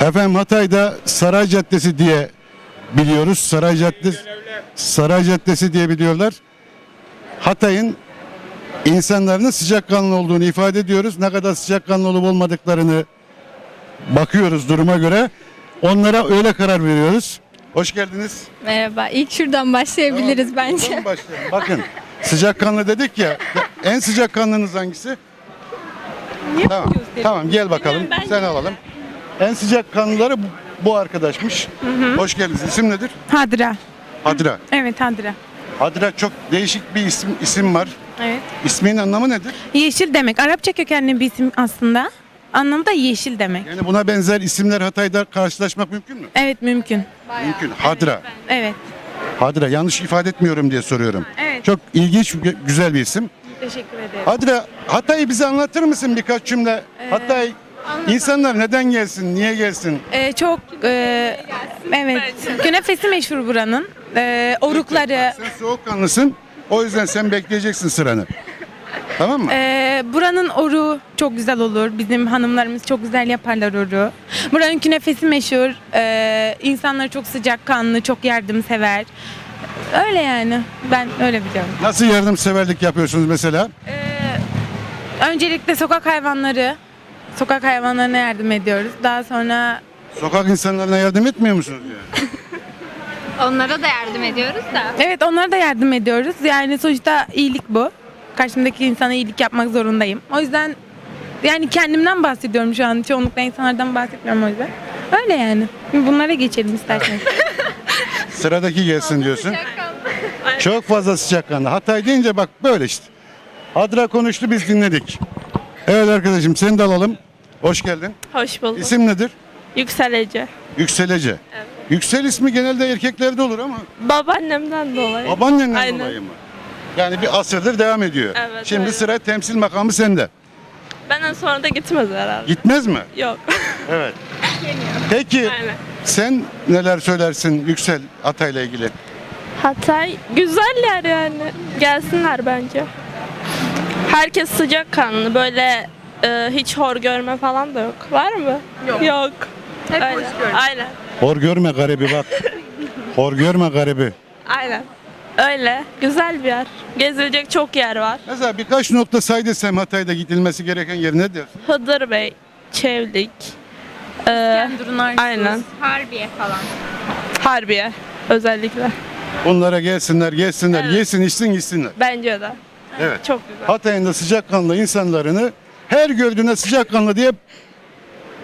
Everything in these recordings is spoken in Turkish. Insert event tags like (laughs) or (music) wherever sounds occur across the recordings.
Efendim Hatay'da Saray Caddesi diye biliyoruz. Saray Caddesi Saray Caddesi diye biliyorlar. Hatay'ın insanların sıcakkanlı olduğunu ifade ediyoruz. Ne kadar sıcakkanlı olup olmadıklarını bakıyoruz duruma göre. Onlara öyle karar veriyoruz. Hoş geldiniz. Merhaba. İlk şuradan başlayabiliriz Tamam, bence. başlayalım. Bakın sıcakkanlı dedik ya. En sıcakkanlınız hangisi? Tamam. Tamam gel bakalım. Sen alalım. En sıcakkanlıları bu, bu arkadaşmış. Hoş geldiniz. İsim nedir? Hadra. Hadra. Evet Hadra. Hadra çok değişik bir isim isim var. Evet. İsminin anlamı nedir? Yeşil demek. Arapça kökenli bir isim aslında. Anlamı da yeşil demek. Yani buna benzer isimler Hatay'da karşılaşmak mümkün mü? Evet mümkün. Mümkün. Hadra. Evet. Hadra yanlış ifade etmiyorum diye soruyorum. Evet. Çok ilginç, gü- güzel bir isim. Teşekkür ederim. Hadra, Hatay'ı bize anlatır mısın birkaç cümle? Hatay, insanlar neden gelsin, niye gelsin? Ee, çok e, evet. Künefesi meşhur buranın. Ee, orukları. Sen soğukkanlısın, o yüzden sen bekleyeceksin sıranı. Tamam mı? Ee, buranın oru çok güzel olur. Bizim hanımlarımız çok güzel yaparlar oru. Buranın künefesi meşhur. Ee, insanlar çok sıcakkanlı, çok yardımsever. Öyle yani. Ben öyle biliyorum. Nasıl yardımseverlik yapıyorsunuz mesela? Öncelikle sokak hayvanları, sokak hayvanlarına yardım ediyoruz. Daha sonra Sokak insanlarına yardım etmiyor musunuz? Yani? (laughs) Onlara da yardım ediyoruz da. evet onlara da yardım ediyoruz. Yani sonuçta iyilik bu. Karşımdaki insana iyilik yapmak zorundayım. O yüzden yani kendimden bahsediyorum şu an. Çoğunlukla insanlardan bahsetmiyorum o yüzden. Öyle yani. Bunlara geçelim isterseniz. (laughs) Sıradaki gelsin diyorsun. Çok fazla sıcakkanlı. Hatay deyince bak böyle işte. Hadra konuştu biz dinledik. Evet arkadaşım seni de alalım. Hoş geldin. Hoş bulduk. İsim nedir? Yükselece. Yükselece. Yüksel ismi genelde erkeklerde olur ama Babaannemden dolayı. babaannenden Aynen. dolayı mı? Yani bir asırdır devam ediyor. Evet, Şimdi öyle. sıra temsil makamı sende. Benden sonra da gitmez herhalde. Gitmez mi? Yok. (laughs) Evet. Peki Aynen. sen neler söylersin Yüksel Atay'la ilgili? Hatay güzel yer yani. Gelsinler bence. Herkes sıcakkanlı. Böyle e, hiç hor görme falan da yok. Var mı? Yok. Yok. Hep Aynen. Aynen. Hor görme garibi bak. Hor görme garibi. Aynen. Öyle. Güzel bir yer. Gezilecek çok yer var. Mesela birkaç nokta say desem Hatay'da gidilmesi gereken yer nedir? Hıdır Bey, Çevlik, e, aynen. Harbiye falan. Harbiye özellikle. Onlara gelsinler, gelsinler, yesin, içsin, gitsinler. Bence de. Evet. Çok güzel. Hatay'ın da sıcakkanlı insanlarını her gördüğüne sıcakkanlı diye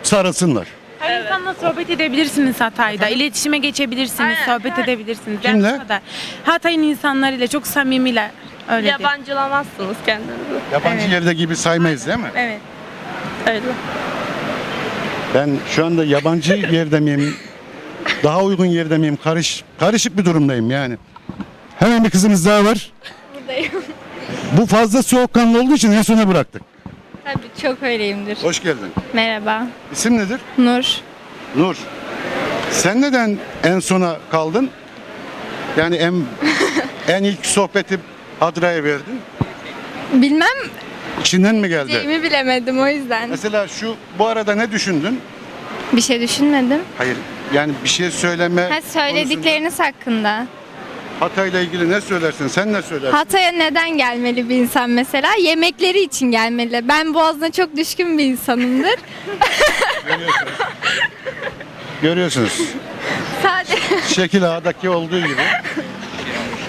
sarılsınlar. Her insanla sohbet edebilirsiniz Hatay'da. İletişime geçebilirsiniz, Aynen. sohbet edebilirsiniz. Yani Kimle? bu kadar. Hatay'ın insanlarıyla çok samimiler. Öyle değil. Yabancılamazsınız kendinizi. Yabancı Evet. yerde gibi saymayız değil mi? Evet. Öyle. Ben şu anda yabancı yerde miyim? Daha uygun yerde miyim? Karış, karışık bir durumdayım yani. Hemen bir kızımız daha var. Buradayım. Bu fazla soğukkanlı olduğu için en sona bıraktık. Tabii çok öyleyimdir. Hoş geldin. Merhaba. İsim nedir? Nur. Nur. Sen neden en sona kaldın? Yani en (laughs) en ilk sohbeti Hadra'ya verdin. Bilmem İçinden mi geldi? şeyimi bilemedim o yüzden. Mesela şu bu arada ne düşündün? Bir şey düşünmedim. Hayır. Yani bir şey söyleme Ha söyledikleriniz hakkında. Hatay'la ilgili ne söylersin? Sen ne söylersin? Hatay'a neden gelmeli bir insan mesela? Yemekleri için gelmeli. Ben boğazına çok düşkün bir insanımdır. (laughs) Görüyorsunuz. Sadece Şekil A'daki olduğu gibi.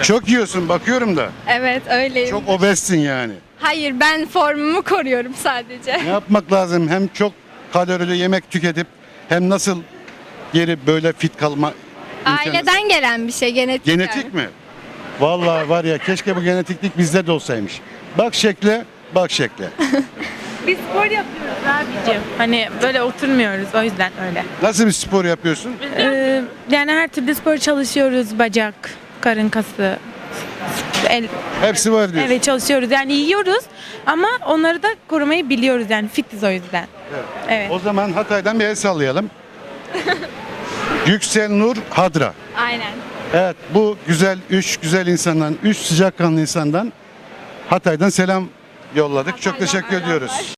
Çok yiyorsun bakıyorum da. Evet öyleyim. Çok obezsin yani. Hayır ben formumu koruyorum sadece. Ne yapmak lazım? Hem çok kalorili yemek tüketip hem nasıl geri böyle fit kalma Aileden gelen bir şey genetik. Genetik mi? Vallahi var ya keşke bu genetiklik bizde de olsaymış. Bak şekle, bak şekle. (laughs) Biz spor yapıyoruz abicim. Hani böyle oturmuyoruz o yüzden öyle. Nasıl bir spor yapıyorsun? Ee, yani her türlü spor çalışıyoruz. Bacak, karın kası, el, Hepsi var diyorsun. evet çalışıyoruz. Yani yiyoruz ama onları da korumayı biliyoruz yani fitiz o yüzden. Evet. O zaman Hatay'dan bir el sallayalım. (laughs) Yüksel Nur Hadra. Aynen. Evet bu güzel, üç güzel insandan, üç sıcakkanlı insandan Hatay'dan selam yolladık. Çok teşekkür ediyoruz.